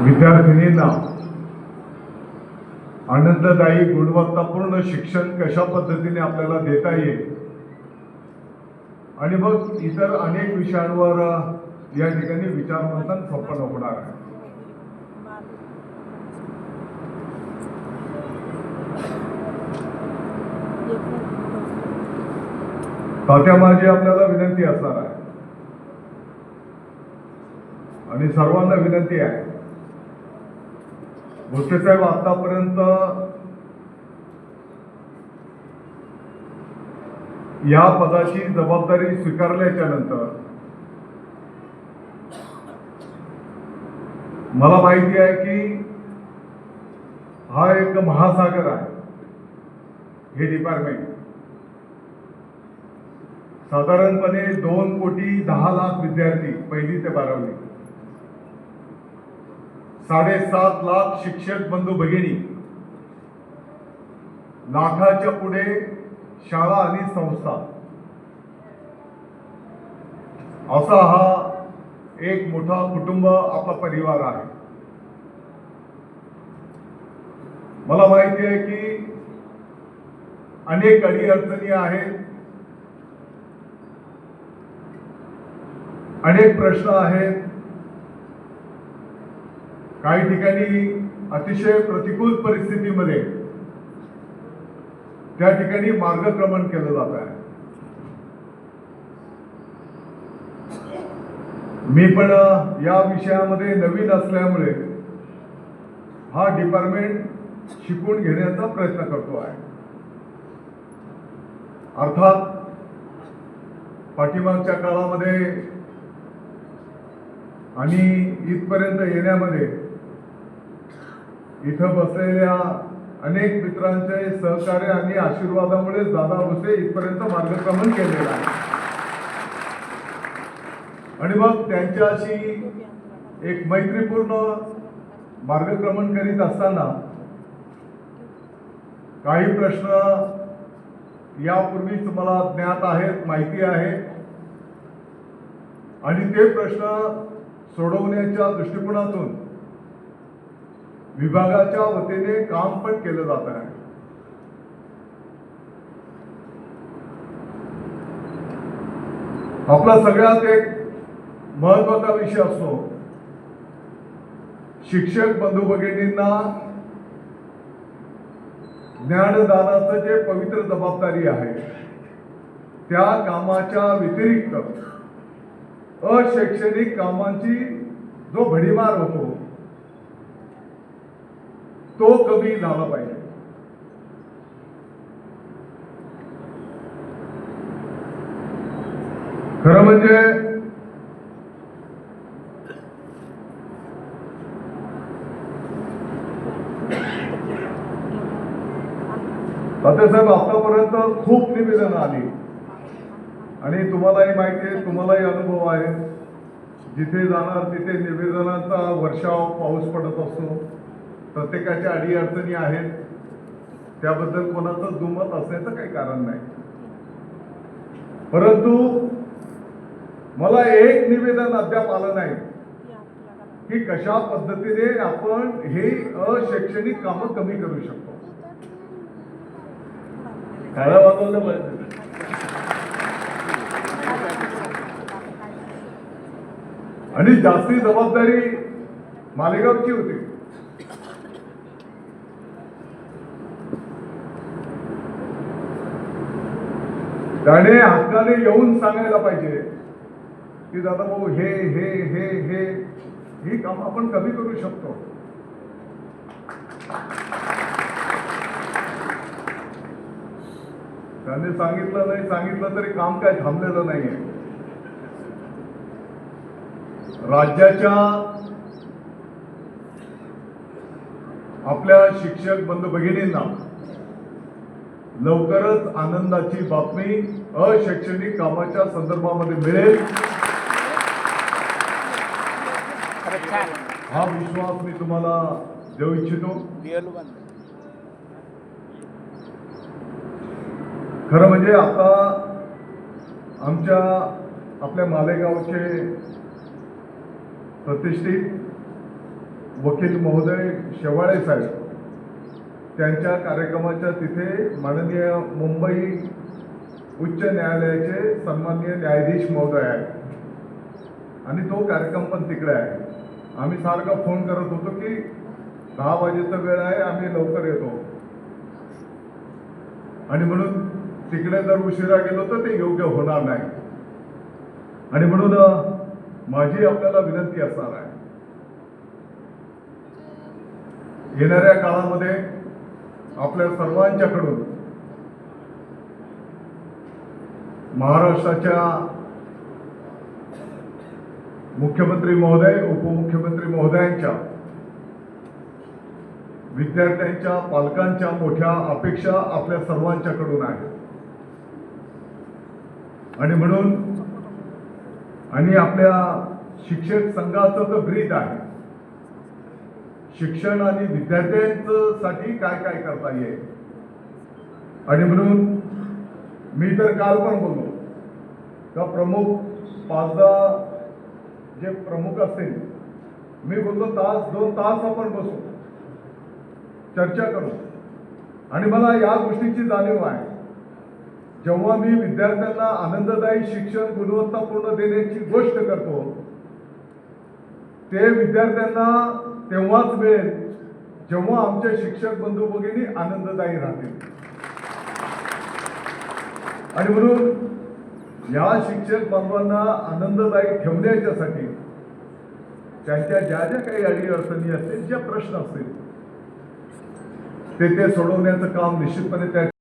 विद्यार्थिनींना आनंददायी गुणवत्तापूर्ण शिक्षण कशा पद्धतीने आपल्याला देता येईल? आणि मग इतर अनेक विषयांवर या ठिकाणी विचारमंथन संपन्न होणार आहे. तात्या माझी आपल्याला विनंती असणार आहे. आणि सर्वांना विनंती आहे. साहेब आतापर्यंत या पदाची जबाबदारी स्वीकारल्याच्या नंतर मला माहिती आहे की हा एक महासागर आहे. हे डिपार्टमेंट साधारणपणे दोन कोटी दहा लाख विद्यार्थी पहिली ते बारावी. साडेसात लाख शिक्षक बंधू भगिनी लाखाच्या पुढे शाळा आणि संस्था. असा हा एक मोठा कुटुंब आपला परिवार आहे. मला माहिती आहे की अनेक अडीअडचणी आहेत. अनेक प्रश्न आहेत. काही ठिकाणी अतिशय प्रतिकूल परिस्थितीमध्ये त्या ठिकाणी मार्गक्रमण केलं जात आहे. मी पण या विषयामध्ये नवीन असल्यामुळे हा डिपार्टमेंट शिकून घेण्याचा प्रयत्न करतो आहे. अर्थात पाठीमागच्या काळामध्ये आणि इथपर्यंत येण्यामध्ये इथं बसलेल्या अनेक मित्रांचे सहकार्य आणि आशीर्वादामुळे दादा भुसे इथपर्यंत मार्गक्रमण केलेलं आहे. आणि मग त्यांच्याशी एक मैत्रीपूर्ण मार्गक्रमण करीत असताना काही प्रश्न यापूर्वीच मला ज्ञात आहेत माहिती आहे. आणि ते प्रश्न सोडवण्याच्या दृष्टिकोनातून विभागाच्या वतीने काम पण केलं जात आहे. आपला सगळ्यात एक महत्त्वाचा विषय असतो. शिक्षक बंधू भगिनींना ज्ञानदानाचं जे पवित्र जबाबदारी आहे त्या कामाच्या व्यतिरिक्त अशैक्षणिक कामांची जो भडीमार होतो तो कमी झाला पाहिजे. खरं म्हणजे साहेब आतापर्यंत खूप निवेदन आली. आणि तुम्हालाही माहिती आहे तुम्हालाही अनुभव आहे. जिथे जाणार तिथे निवेदनाचा वर्षाव पाऊस पडत असतो. प्रत्येकाच्या अडीअडचणी आहेत त्याबद्दल कोणाचं दुमत असण्याचं काही कारण नाही. परंतु मला एक निवेदन अद्याप आलं नाही की कशा पद्धतीने आपण हे अशैक्षणिक कामं कमी करू शकतो. पाहिजे आणि जास्ती जबाबदारी मालेगावची होती. त्याने हक्काने येऊन सांगायला पाहिजे. की दादा भाऊ हे हे हे हे ही काम आपण कमी करू शकतो. त्याने सांगितलं नाही सांगितलं तरी काम काय थांबलेलं नाहीये. राज्याच्या आपल्या शिक्षक बंधू भगिनींना लवकरच आनंदाची बातमी अशैक्षणिक कामाच्या संदर्भामध्ये मिळेल. हा विश्वास मी तुम्हाला देऊ इच्छितो. खरं म्हणजे आता आमच्या आपल्या मालेगावचे प्रतिष्ठित वकील महोदय शेवाळे साहेब त्यांच्या कार्यक्रमाच्या तिथे माननीय मुंबई उच्च न्यायालयाचे सन्माननीय न्यायाधीश महोदय आहेत. आणि तो कार्यक्रम पण तिकडे आहे. आम्ही सारखा फोन करत होतो की दहा वाजेचा वेळ आहे आम्ही लवकर येतो. आणि म्हणून तिकडे जर उशिरा गेलो तर ते योग्य होणार नाही. आणि म्हणून माझी आपल्याला विनंती असणार आहे. येणाऱ्या काळामध्ये आपल्या सर्वांच्याकडून महाराष्ट्राच्या मुख्यमंत्री महोदय उपमुख्यमंत्री महोदयांच्या विद्यार्थ्यांच्या पालकांच्या मोठ्या अपेक्षा आपल्या सर्वांच्याकडून आहेत. आणि म्हणून आणि आपल्या शिक्षक संघाचं तर ब्रीद आहे. शिक्षण आणि विद्यार्थ्यांसाठी काय काय करता येईल? आणि म्हणून मी तर काल पण बोललो का प्रमुख पाच दहा जे प्रमुख असतील मी बोलतो तास दोन तास आपण बसू चर्चा करू. आणि मला या गोष्टीची जाणीव आहे जेव्हा मी विद्यार्थ्यांना आनंददायी शिक्षण गुणवत्तापूर्ण देण्याची गोष्ट करतो ते विद्यार्थ्यांना तेव्हाच मिळेल जेव्हा आमच्या शिक्षक बंधू भगिनी आनंददायी राहतील. आणि म्हणून या शिक्षक बांधवांना आनंददायी ठेवण्याच्यासाठी त्यांच्या ज्या ज्या काही अडी अडचणी असतील ज्या प्रश्न असतील ते ते सोडवण्याचं काम निश्चितपणे त्या